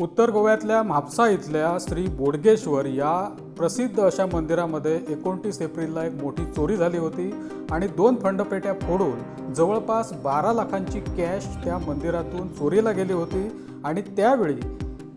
उत्तर गोव्यातल्या म्हापसा इथल्या श्री बोडगेश्वर या प्रसिद्ध अशा मंदिरामध्ये एकोणतीस एप्रिलला एक मोठी चोरी झाली होती आणि दोन फंडपेट्या फोडून जवळपास बारा लाखांची कॅश त्या मंदिरातून चोरीला गेली होती आणि त्यावेळी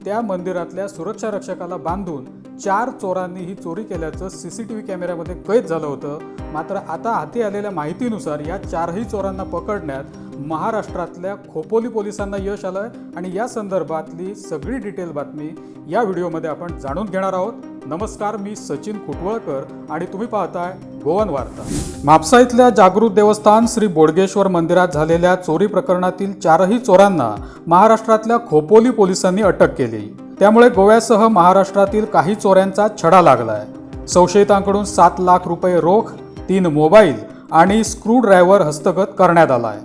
त्या मंदिरातल्या सुरक्षा रक्षकाला बांधून चार चोरांनी ही चोरी केल्याचं सी सी टी व्ही कॅमेऱ्यामध्ये कैद झालं होतं. मात्र आता हाती आलेल्या माहितीनुसार या चारही चोरांना पकडण्यात महाराष्ट्रातल्या खोपोली पोलिसांना यश आलंय आणि या संदर्भातली सगळी डिटेल बातमी या व्हिडिओमध्ये आपण जाणून घेणार आहोत. नमस्कार मी सचिन कुटवळकर आणि तुम्ही पाहताय गोवन वार्ता. म्हापसा इथल्या जागृत देवस्थान श्री बोडगेश्वर मंदिरात झालेल्या चोरी प्रकरणातील चारही चोरांना महाराष्ट्रातल्या खोपोली पोलिसांनी अटक केली. त्यामुळे गोव्यासह महाराष्ट्रातील काही चोऱ्यांचा छडा लागलाय. संशयितांकडून सात लाख रुपये रोख तीन मोबाईल आणि स्क्रू ड्रायव्हर हस्तगत करण्यात आलाय.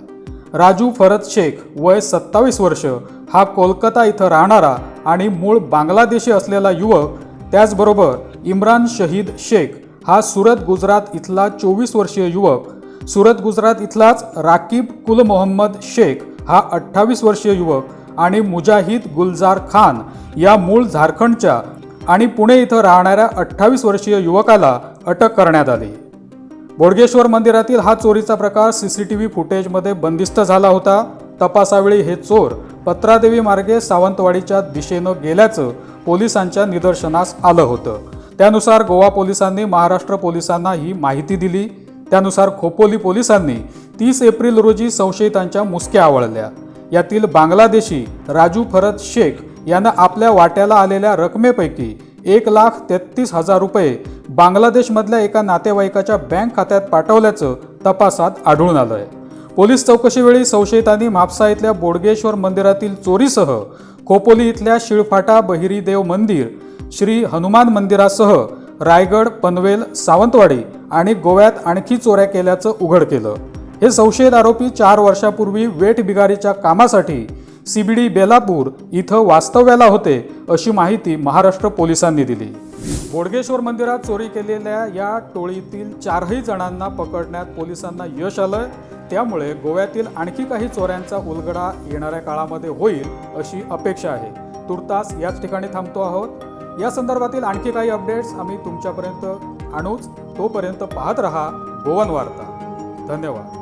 राजू फरद शेख वय सत्तावीस वर्ष हा कोलकाता इथं राहणारा आणि मूळ बांगलादेशी असलेला युवक त्याचबरोबर इम्रान शहीद शेख हा सुरत गुजरात इथला चोवीस वर्षीय युवक. सुरत गुजरात इथलाच राकीब कुल मोहम्मद शेख हा अठ्ठावीस वर्षीय युवक. आणि मुजाहिद गुलजार खान या मूळ झारखंडच्या आणि पुणे इथं राहणाऱ्या अठ्ठावीस वर्षीय युवकाला अटक करण्यात आली. बोडगेश्वर मंदिरातील हा चोरीचा प्रकार सी सी टी व्ही फुटेजमध्ये बंदिस्त झाला होता. तपासावेळी हे चोर पत्रादेवी मार्गे सावंतवाडीच्या दिशेनं गेल्याचं पोलिसांच्या निदर्शनास आलं होतं. त्यानुसार गोवा पोलिसांनी महाराष्ट्र पोलिसांना ही माहिती दिली. त्यानुसार खोपोली पोलिसांनी तीस एप्रिल रोजी संशयितांच्या मुसक्या आवळल्या. यातील बांगलादेशी राजू फरत शेख यानं आपल्या वाट्याला आलेल्या रकमेपैकी एक लाख तेहतीस हजार रुपये बांगलादेशमधल्या एका नातेवाईकाच्या बँक खात्यात पाठवल्याचं तपासात आढळून आलंय. पोलीस चौकशीवेळी संशयितांनी म्हापसा इथल्या बोडगेश्वर मंदिरातील चोरीसह खोपोली इथल्या शिळफाटा बहिरीदेव मंदिर श्री हनुमान मंदिरासह रायगड पनवेल सावंतवाडी आणि गोव्यात आणखी चोऱ्या केल्याचं उघड केलं. हे संशयित आरोपी चार वर्षापूर्वी वेठ बिगारीच्या कामासाठी सीबीडी बेलापूर इथं वास्तव्याला होते अशी माहिती महाराष्ट्र पोलिसांनी दिली. बोडगेश्वर मंदिरात चोरी केलेल्या या टोळीतील चारही जणांना पकडण्यात पोलिसांना यश आलं त्यामुळे गोव्यातील आणखी काही चोऱ्यांचा उलगडा येणाऱ्या काळामध्ये होईल अशी अपेक्षा आहे. तुर्तास याच ठिकाणी थांबतो आहोत. या संदर्भातील आणखी काही अपडेट्स आम्ही तुमच्यापर्यंत आणूच तोपर्यंत पाहत रहा. गोवन वार्ता. धन्यवाद.